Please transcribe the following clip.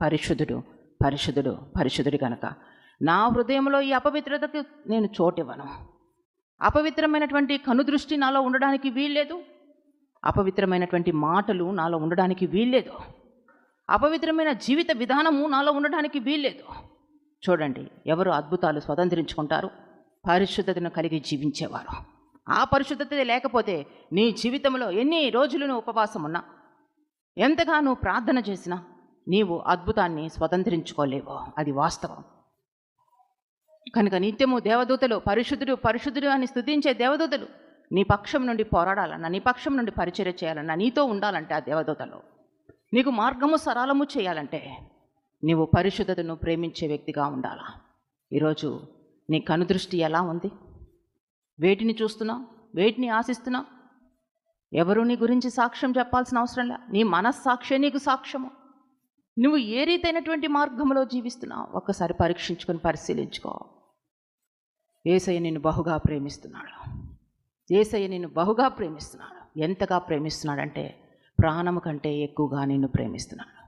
పరిశుద్ధుడు పరిశుద్ధుడు పరిశుద్ధుడు కనుక నా హృదయంలో ఈ అపవిత్రతకు నేను చోటివ్వను. అపవిత్రమైనటువంటి కనుదృష్టి నాలో ఉండడానికి వీల్లేదు. అపవిత్రమైనటువంటి మాటలు నాలో ఉండడానికి వీల్లేదు. అపవిత్రమైన జీవిత విధానము నాలో ఉండడానికి వీల్లేదు. చూడండి ఎవరు అద్భుతాలు స్వతంత్రించుకుంటారు? పరిశుద్ధతను కలిగి జీవించేవారు. ఆ పరిశుద్ధత లేకపోతే నీ జీవితంలో ఎన్ని రోజులు నువ్వు ఉపవాసం ఉన్నా ఎంతగా నువ్వు ప్రార్థన చేసినా? నీవు అద్భుతాన్ని స్వతంత్రించుకోలేవు. అది వాస్తవం. కనుక నిత్యము దేవదూతలు పరిశుద్ధుడు పరిశుద్ధుడు అని స్థుతించే దేవదూతలు నీ పక్షం నుండి పోరాడాలన్నా నీ పక్షం నుండి పరిచర్య చేయాలన్నా నీతో ఉండాలంటే ఆ దేవదూతలు. నీకు మార్గము సరళము చేయాలంటే నీవు పరిశుద్ధతను ప్రేమించే వ్యక్తిగా ఉండాలా? ఈరోజు నీ కనుదృష్టి ఎలా ఉంది? వేటిని చూస్తున్నావు? వేటిని ఆశిస్తున్నావు? ఎవరు నీ గురించి సాక్ష్యం చెప్పాల్సిన అవసరం లే. నీ మనస్సాక్షే నీకు సాక్ష్యము. నువ్వు ఏ రీతైనటువంటి మార్గంలో జీవిస్తున్నావు? ఒక్కసారి పరీక్షించుకొని పరిశీలించుకో. ఏసయ్య నిన్ను బహుగా ప్రేమిస్తున్నాడు. ఏసయ్య నిన్ను బహుగా ప్రేమిస్తున్నాడు. ఎంతగా ప్రేమిస్తున్నాడంటే ప్రాణము కంటే ఎక్కువగా నిన్ను ప్రేమిస్తున్నాడు.